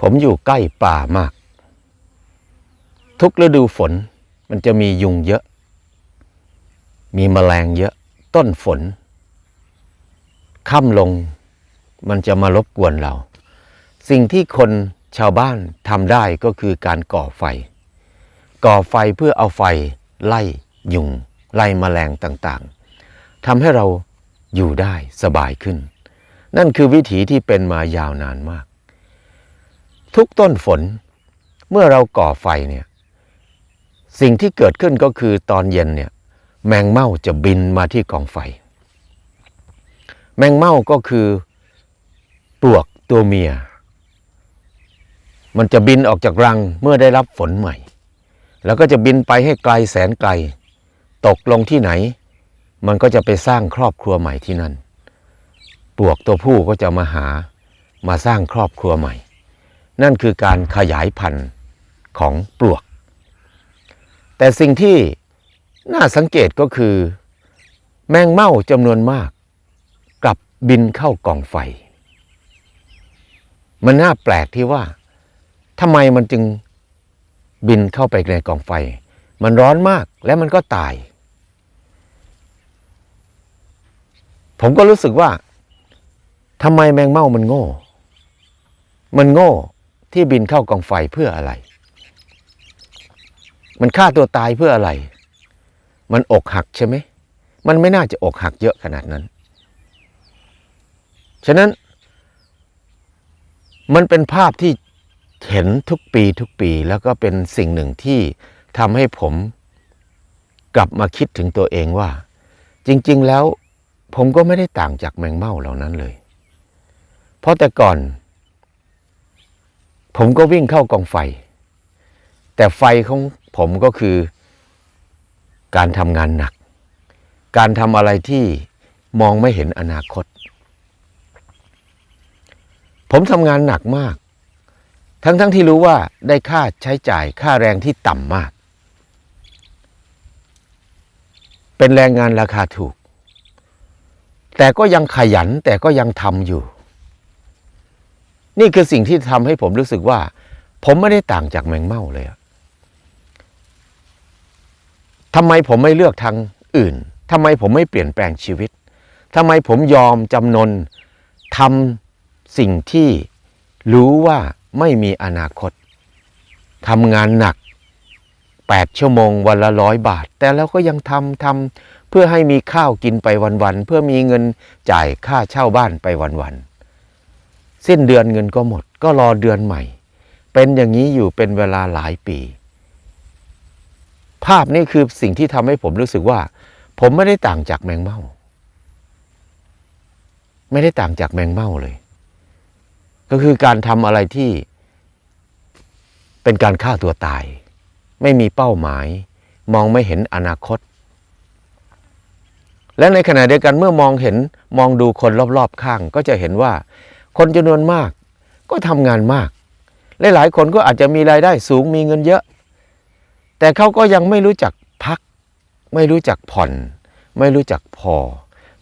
ผมอยู่ใกล้ป่ามาก ทุกฤดูฝนมันจะมียุงเยอะ มีแมลงเยอะต้นฝนค่ำลงมันจะมารบกวนเรา สิ่งที่คนชาวบ้านทำได้ก็คือการก่อไฟ ก่อไฟเพื่อเอาไฟไล่ยุง ไล่แมลงต่างๆทำให้เราอยู่ได้สบายขึ้น นั่นคือวิถีที่เป็นมายาวนานมาก ทุกต้นฝน เมื่อเราก่อไฟเนี่ย สิ่งที่เกิดขึ้นก็คือตอนเย็นเนี่ย แมงเม่าจะบินมาที่กองไฟ แมงเม่าก็คือปลวกตัวเมีย มันจะบินออกจากรังเมื่อได้รับฝนใหม่ แล้วก็จะบินไปให้ไกลแสนไกล ตกลงที่ไหน มันก็จะไปสร้างครอบครัวใหม่ที่นั่น ปลวกตัวผู้ก็จะมาหามาสร้างครอบครัวใหม่ นั่นคือการขยายพันธุ์ของปลวก แต่สิ่งที่น่าสังเกตก็คือ แมงเม่าจำนวนมาก กลับบินเข้ากองไฟ มันน่าแปลกที่ว่าทำไมมันจึงบินเข้าไปในกองไฟ มันร้อนมากและมันก็ตาย ผมก็รู้สึกว่าทำไมแมงเม่ามันโง่ มันโง่ ที่บินเข้ากองไฟเพื่ออะไร มันฆ่าตัวตายเพื่ออะไร มันอกหักใช่ไหม มันไม่น่าจะอกหักเยอะขนาดนั้น ฉะนั้น มันเป็นภาพที่เห็นทุกปีทุกปีแล้วก็เป็นสิ่งหนึ่งที่ทำให้ผมกลับมาคิดถึงตัวเองว่า จริง ๆ แล้วผมก็ไม่ได้ต่างจากแมงเม่าเหล่านั้นเลย เพราะแต่ก่อน ผมก็วิ่งเข้ากองไฟ แต่ไฟของผมก็คือ การทำงานหนัก การทำอะไรที่มองไม่เห็นอนาคต ผมทำงานหนักมาก ทั้งๆทที่รู้ว่าได้ค่าใช้จ่ายค่าแรงที่ต่ำมาก เป็นแรงงานราคาถูก แต่ก็ยังขยันแต่ก็ยังทำอยู่ นี่คือสิ่งที่ทำให้ผมรู้สึกว่า ผมไม่ได้ต่างจากแมงเม่าเลยอะทำไมผมไม่เลือกทางอื่นทำไมผมไม่เปลี่ยนแปลงชีวิตทำไมผมยอมจำนนทำสิ่งที่รู้ว่าไม่มีอนาคตทำงานหนัก 8 ชั่วโมงวันละร้อยบาท แต่เราก็ยังทำทำเพื่อให้มีข้าวกินไปวันๆเพื่อมีเงินจ่ายค่าเช่าบ้านไปวันๆ สิ้นเดือนเงินก็หมด ก็รอเดือนใหม่ เป็นอย่างนี้อยู่เป็นเวลาหลายปี ภาพนี้คือสิ่งที่ทำให้ผมรู้สึกว่า ผมไม่ได้ต่างจากแมงเม่าไม่ได้ต่างจากแมงเม่าเลย ก็คือการทำอะไรที่เป็นการฆ่าตัวตาย ไม่มีเป้าหมาย มองไม่เห็นอนาคต และในขณะเดียวกันเมื่อมองเห็นมองดูคนรอบๆข้าง ก็จะเห็นว่า คนจำนวนมาก ก็ทำงานมากหลายคนก็อาจจะมีรายได้สูงมีเงินเยอะ แต่เขาก็ยังไม่รู้จักพัก ไม่รู้จักผ่อน ไม่รู้จักพอ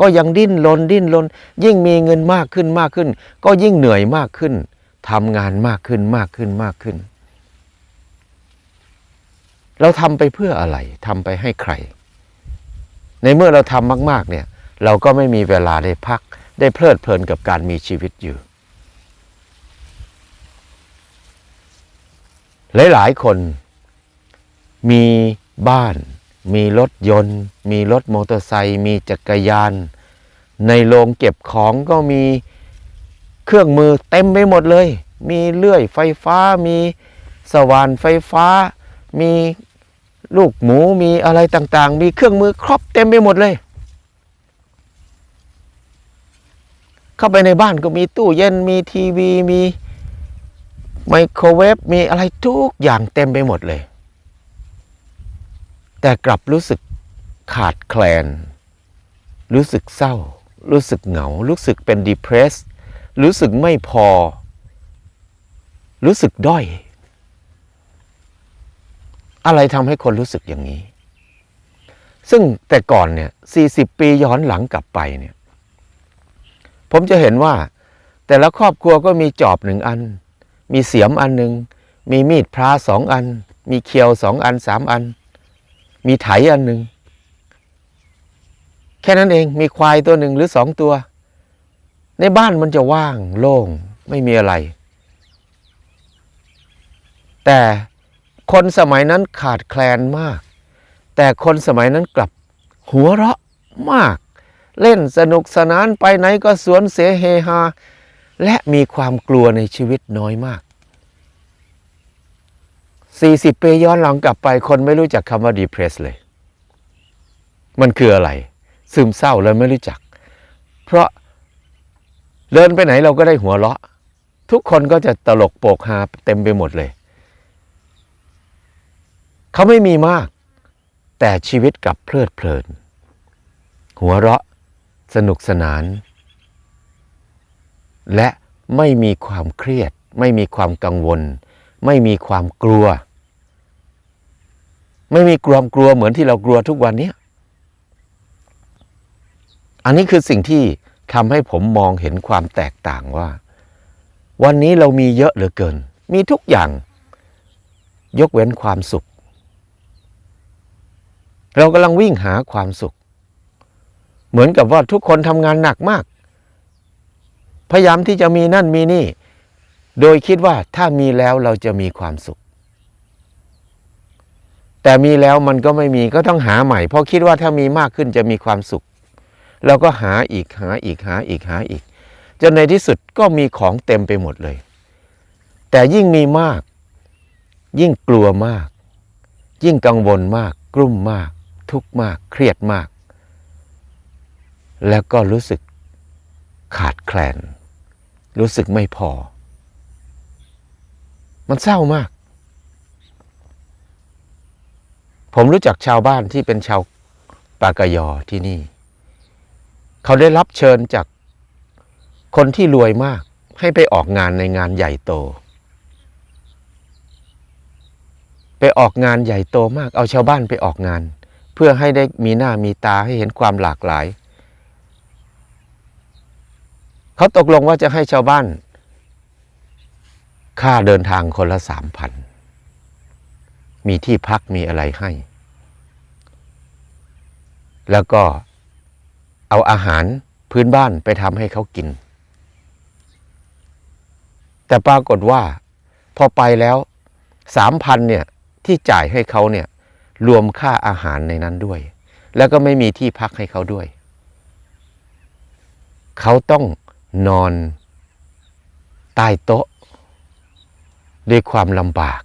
ก็ยังดิ้นรนดิ้นรนยิ่งมีเงินมากขึ้นมากขึ้น ก็ยิ่งเหนื่อยมากขึ้นทำงานมากขึ้นมากขึ้นมากขึ้น เราทำไปเพื่ออะไรทำไปให้ใคร ในเมื่อเราทำมาก ๆ เนี่ย เราก็ไม่มีเวลาได้พัก ได้เพลิดเพลินกับการมีชีวิตอยู่ หลายๆคนมีบ้าน มีรถยนต์ มีรถมอเตอร์ไซค์มีจักรยาน ในโรงเก็บของก็มีเครื่องมือเต็มไปหมดเลย มีเลื่อยไฟฟ้า มีสว่านไฟฟ้า มีลูกหมูมีอะไรต่างๆ มีเครื่องมือครอบเต็มไปหมดเลย เข้าไปในบ้านก็มีตู้เย็นมีทีวีมีไมโครเวฟมีอะไรทุกอย่างเต็มไปหมดเลย แต่กลับรู้สึกขาดแคลน รู้สึกเศร้า รู้สึกเหงา รู้สึกเป็น depress รู้สึกไม่พอ รู้สึกด้อย อะไรทำให้คนรู้สึกอย่างนี้ ซึ่งแต่ก่อนเนี่ย40 ปีย้อนหลังกลับไปเนี่ย ผมจะเห็นว่า แต่ละครอบครัวก็มีจอบหนึ่งอัน มีเสียมอันหนึ่งมีมีดพระสองอัน มีเคียวสองอันสามอัน มีไถอันหนึ่งแค่นั้นเองมีควายตัวหนึ่งหรือสองตัว ในบ้านมันจะว่างโล่งไม่มีอะไร แต่คนสมัยนั้นขาดแคลนมาก แต่คนสมัยนั้นกลับหัวเราะมาก เล่นสนุกสนานไปไหนก็สวนเสเฮฮา และมีความกลัวในชีวิตน้อยมาก 40 ปีย้อนหลังกลับไปคนไม่รู้จักคำว่า depressed เลย มันคืออะไร ซึมเศร้าเลยไม่รู้จัก เพราะเดินไปไหนเราก็ได้หัวเราะ ทุกคนก็จะตลกโปกฮาเต็มไปหมดเลย เขาไม่มีมาก แต่ชีวิตกลับเพลิดเพลิน หัวเราะ สนุกสนาน และไม่มีความเครียด ไม่มีความกังวล ไม่มีความกลัว ไม่มีความกลัวเหมือนที่เรากลัวทุกวันนี้อันนี้คือสิ่งที่ทำให้ผมมองเห็นความแตกต่างว่า วันนี้เรามีเยอะเหลือเกิน มีทุกอย่าง ยกเว้นความสุข เรากำลังวิ่งหาความสุข เหมือนกับว่าทุกคนทำงานหนักมาก พยายามที่จะมีนั่นมีนี่ โดยคิดว่าถ้ามีแล้วเราจะมีความสุข แต่มีแล้วมันก็ไม่มีก็ต้องหาใหม่ เพราะคิดว่าถ้ามีมากขึ้นจะมีความสุขเราก็หาอีกหาอีกหาอีกหาอีกจนในที่สุดก็มีของเต็มไปหมดเลย แต่ยิ่งมีมาก ยิ่งกลัวมาก ยิ่งกังวลมาก กลุ้มมาก ทุกข์มาก เครียดมาก แล้วก็รู้สึกขาดแคลน รู้สึกไม่พอ มันเศร้ามาก ผมรู้จักชาวบ้านที่เป็นชาวปากยอที่นี่ เขาได้รับเชิญจากคนที่รวยมากให้ไปออกงานในงานใหญ่โต ไปออกงานใหญ่โตมาก เอาชาวบ้านไปออกงาน เพื่อให้ได้มีหน้ามีตาให้เห็นความหลากหลาย เขาตกลงว่าจะให้ชาวบ้าน ค่าเดินทางคนละสามพัน มีที่พักมีอะไรให้ แล้วก็เอาอาหารพื้นบ้านไปทำให้เขากิน แต่ปรากฏว่า พอไปแล้วสามพันเนี่ยที่จ่ายให้เขาเนี่ยรวมค่าอาหารในนั้นด้วย แล้วก็ไม่มีที่พักให้เขาด้วย เขาต้อง นอนใต้โต๊ะ ด้วยความลำบาก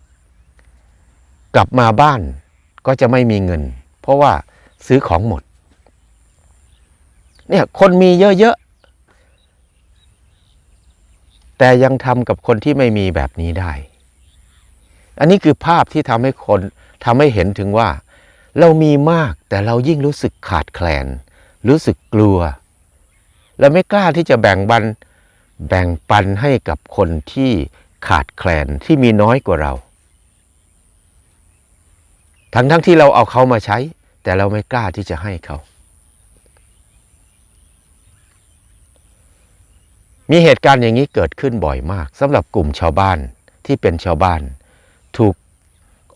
กลับมาบ้านก็จะไม่มีเงิน เพราะว่าซื้อของหมด เนี่ยคนมีเยอะๆ แต่ยังทำกับคนที่ไม่มีแบบนี้ได้ อันนี้คือภาพที่ทำให้คนทำให้เห็นถึงว่า เรามีมากแต่เรายิ่งรู้สึกขาดแคลน รู้สึกกลัว เราไม่กล้าที่จะแบ่งบันแบ่งปันให้กับคนที่ขาดแคลนที่มีน้อยกว่าเรา ทั้งทั้งที่เราเอาเขามาใช้ แต่เราไม่กล้าที่จะให้เขา มีเหตุการณ์อย่างนี้เกิดขึ้นบ่อยมากสำหรับกลุ่มชาวบ้านที่เป็นชาวบ้าน ถูก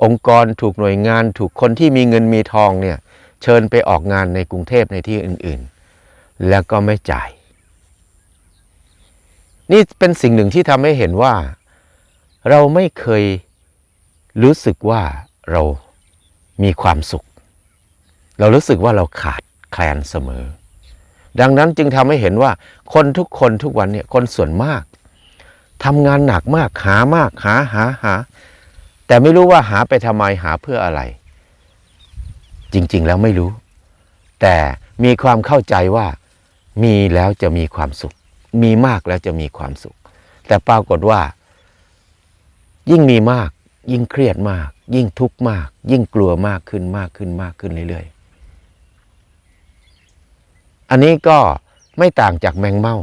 องค์กรถูกหน่วยงาน ถูกคนที่มีเงินมีทองเนี่ยเชิญไปออกงานในกรุงเทพในที่อื่น ๆ แล้วก็ไม่จ่าย นี่เป็นสิ่งหนึ่งที่ทำให้เห็นว่า เราไม่เคยรู้สึกว่าเรามีความสุข เรารู้สึกว่าเราขาดแคลนเสมอ ดังนั้นจึงทำให้เห็นว่าคนทุกคนทุกวันเนี่ยคนส่วนมากทำงานหนักมากหามากหาหาหา แต่ไม่รู้ว่าหาไปทำไมหาเพื่ออะไร จริง ๆ แล้วไม่รู้ แต่มีความเข้าใจว่า มีแล้วจะมีความสุข มีมากแล้วจะมีความสุข แต่ปรากฏว่า ยิ่งมีมาก ยิ่งเครียดมาก ยิ่งทุกข์มาก ยิ่งกลัวมากขึ้นมากขึ้นมากขึ้นเรื่อยๆ อันนี้ก็ไม่ต่างจากแมงเม่า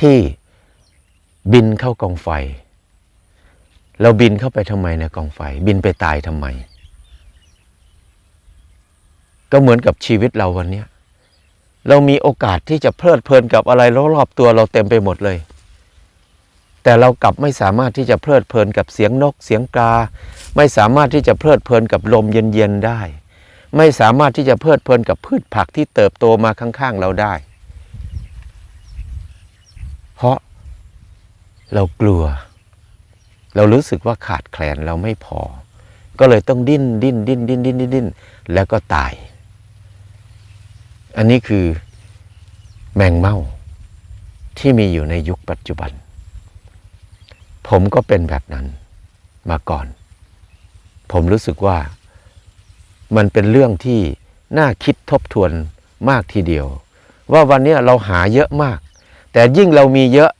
ที่บินเข้ากองไฟ เราบินเข้าไปทำไมในกองไฟ บินไปตายทำไม ก็เหมือนกับชีวิตเราวันนี้ เรามีโอกาสที่จะเพลิดเพลินกับอะไรรอบๆตัวเราเต็มไปหมดเลย แต่เรากลับไม่สามารถที่จะเพลิดเพลินกับเสียงนกเสียงกา ไม่สามารถที่จะเพลิดเพลินกับลมเย็นๆได้ ไม่สามารถที่จะเพลิดเพลินกับพืชผักที่เติบโตมาข้างๆเราได้ เพราะเรากลัว เรารู้สึกว่าขาดแคลนเราไม่พอ ก็เลยต้องดิ้นดิ้นดิ้นดิ้นดิ้นดิ้นแล้วก็ตาย อันนี้คือแมงเม่าที่มีอยู่ในยุคปัจจุบัน ผมก็เป็นแบบนั้นมาก่อน ผมรู้สึกว่ามันเป็นเรื่องที่น่าคิดทบทวนมากทีเดียว ว่าวันนี้เราหาเยอะมาก แต่ยิ่งเรามีเยอะ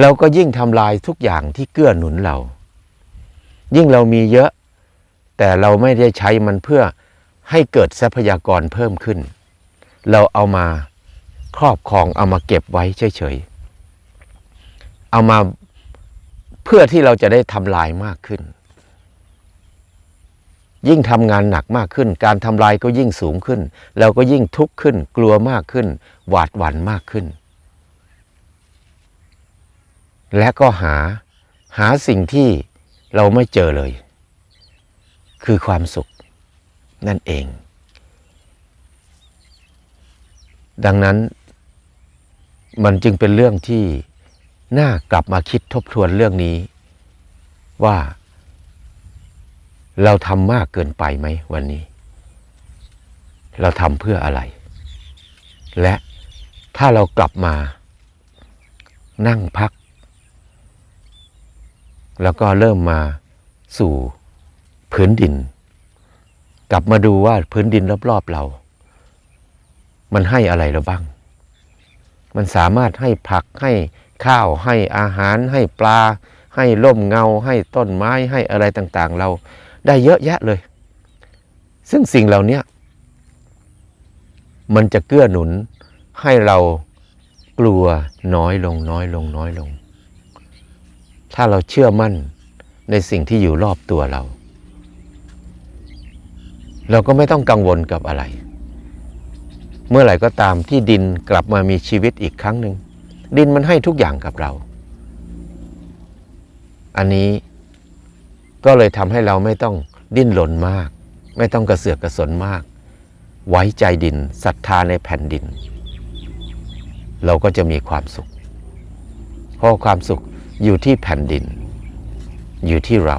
เราก็ยิ่งทำลายทุกอย่างที่เกื้อหนุนเรา ยิ่งเรามีเยอะ แต่เราไม่ได้ใช้มันเพื่อ ให้เกิดทรัพยากรเพิ่มขึ้น เราเอามาครอบครองเอามาเก็บไว้เฉยๆ เอามาเพื่อที่เราจะได้ทำลายมากขึ้น ยิ่งทำงานหนักมากขึ้น การทำลายก็ยิ่งสูงขึ้น เราก็ยิ่งทุกข์ขึ้น กลัวมากขึ้น หวาดหวั่นมากขึ้น และก็หาหาสิ่งที่เราไม่เจอเลย คือความสุข นั่นเอง ดังนั้นมันจึงเป็นเรื่องที่น่ากลับมาคิดทบทวนเรื่องนี้ ว่าเราทำมากเกินไปไหมวันนี้ เราทำเพื่ออะไร และถ้าเรากลับมานั่งพัก แล้วก็เริ่มมาสู่พื้นดิน กลับมาดูว่าพื้นดินรอบๆเรา มันให้อะไรเราบ้าง มันสามารถให้ผักให้ข้าวให้อาหารให้ปลา ให้ร่มเงา ให้ต้นไม้ให้อะไรต่างๆ เราได้เยอะแยะเลย ซึ่งสิ่งเหล่านี้มันจะเกื้อหนุนให้เรากลัวน้อยลงน้อยลงน้อยลง ถ้าเราเชื่อมั่นในสิ่งที่อยู่รอบตัวเรา เราก็ไม่ต้องกังวลกับอะไร เมื่อไหร่ก็ตามที่ดินกลับมามีชีวิตอีกครั้งหนึ่ง ดินมันให้ทุกอย่างกับเรา อันนี้ก็เลยทำให้เราไม่ต้องดิ้นรนมาก ไม่ต้องกระเสือกกระสนมาก ไว้ใจดินศรัทธาในแผ่นดิน เราก็จะมีความสุข เพราะความสุขอยู่ที่แผ่นดิน อยู่ที่เรา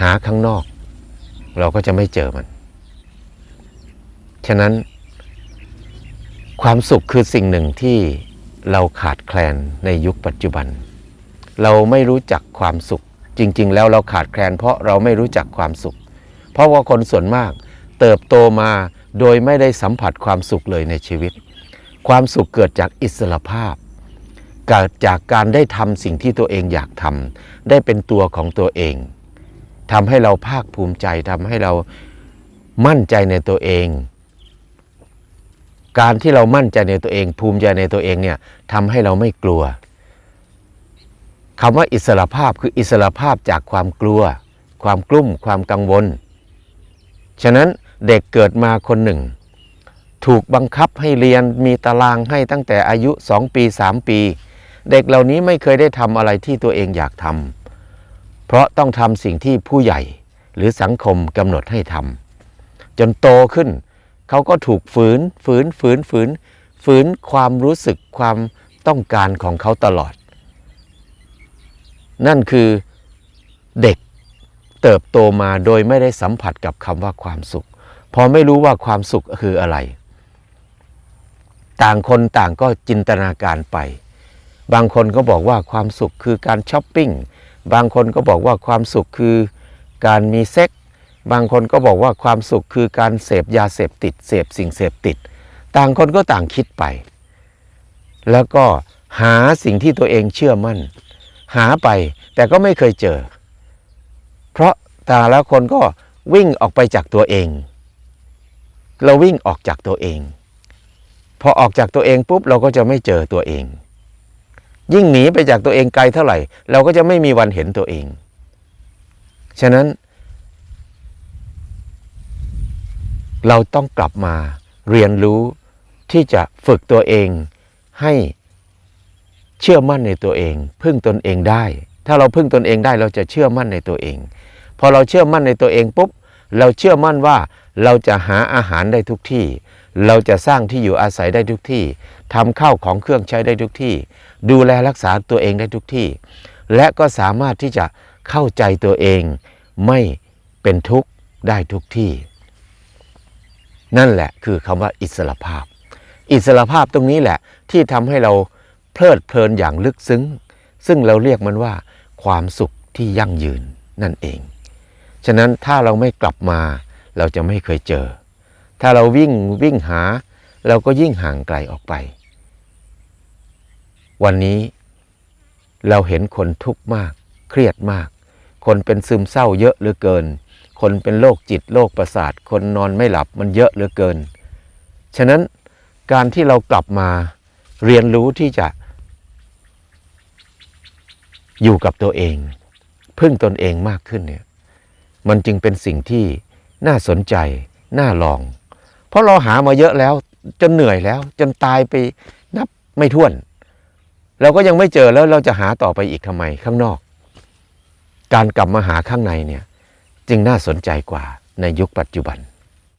หาข้างนอก เราก็จะไม่เจอมัน ฉะนั้น ความสุขคือสิ่งหนึ่งที่เราขาดแคลนในยุคปัจจุบัน เราไม่รู้จักความสุข จริง ๆ แล้วเราขาดแคลน เพราะเราไม่รู้จักความสุข เพราะว่าคนส่วนมาก เติบโตมาโดยไม่ได้สัมผัสความสุขเลยในชีวิต ความสุขเกิดจากอิสระภาพเกิดจากการได้ทำสิ่งที่ตัวเองอยากทำได้เป็นตัวของตัวเอง ทำให้เราภาคภูมิใจทำให้เรามั่นใจในตัวเอง การที่เรามั่นใจในตัวเอง ภูมิใจในตัวเองเนี่ยทำให้เราไม่กลัวคำว่าอิสระภาพคืออิสระภาพจากความกลัว ความกลุ้ม ความกังวล ฉะนั้นเด็กเกิดมาคนหนึ่ง ถูกบังคับให้เรียนมีตารางให้ตั้งแต่อายุสองปีสามปี เด็กเหล่านี้ไม่เคยได้ทำอะไรที่ตัวเองอยากทำ เพราะต้องทำสิ่งที่ผู้ใหญ่หรือสังคมกำหนดให้ทำจนโตขึ้น เขาก็ถูกฝืนฝืนฝืนฝืน ฝืนความรู้สึกความต้องการของเขาตลอด นั่นคือเด็กเติบโตมาโดยไม่ได้สัมผัสกับคำว่าความสุข พอไม่รู้ว่าความสุขคืออะไร ต่างคนต่างก็จินตนาการไป บางคนก็บอกว่าความสุขคือการช้อปปิ้ง บางคนก็บอกว่าความสุขคือการมีเซ็ก บางคนก็บอกว่าความสุขคือการเสพยาเสพติด เสพสิ่งเสพติด ต่างคนก็ต่างคิดไป แล้วก็หาสิ่งที่ตัวเองเชื่อมั่น หาไปแต่ก็ไม่เคยเจอ เพราะแต่ละคนก็วิ่งออกไปจากตัวเอง เราวิ่งออกจากตัวเอง พอออกจากตัวเองปุ๊บเราก็จะไม่เจอตัวเอง ยิ่งหนีไปจากตัวเองไกลเท่าไหร่ เราก็จะไม่มีวันเห็นตัวเอง ฉะนั้น เราต้องกลับมาเรียนรู้ที่จะฝึกตัวเองให้เชื่อมั่นในตัวเอง พึ่งตนเองได้ ถ้าเราพึ่งตนเองได้เราจะเชื่อมั่นในตัวเอง พอเราเชื่อมั่นในตัวเองปุ๊บ เราเชื่อมั่นว่าเราจะหาอาหารได้ทุกที่ เราจะสร้างที่อยู่อาศัยได้ทุกที่ทำข้าวของเครื่องใช้ได้ทุกที่ ดูแลรักษาตัวเองได้ทุกที่ และก็สามารถที่จะเข้าใจตัวเองไม่เป็นทุกข์ได้ทุกที่ นั่นแหละคือคำว่าอิสระภาพ อิสระภาพตรงนี้แหละที่ทำให้เราเพลิดเพลินอย่างลึกซึ้ง ซึ่งเราเรียกมันว่า ความสุขที่ยั่งยืนนั่นเอง ฉะนั้นถ้าเราไม่กลับมาเราจะไม่เคยเจอ ถ้าเราวิ่งวิ่งหา เราก็ยิ่งห่างไกลออกไป วันนี้เราเห็นคนทุกข์มาก เครียดมาก คนเป็นซึมเศร้าเยอะเหลือเกิน คนเป็นโรคจิตโรคประสาท คนนอนไม่หลับมันเยอะเหลือเกิน ฉะนั้นการที่เรากลับมาเรียนรู้ที่จะ อยู่กับตัวเอง พึ่งตนเองมากขึ้นเนี่ยมันจึงเป็นสิ่งที่น่าสนใจ น่าลอง เพราะเราหามาเยอะแล้ว จนเหนื่อยแล้ว จนตายไปนับไม่ถ้วน เราก็ยังไม่เจอแล้วเราจะหาต่อไปอีกทำไมข้างนอก การกลับมาหาข้างในเนี่ย จึงน่าสนใจกว่าในยุคปัจจุบัน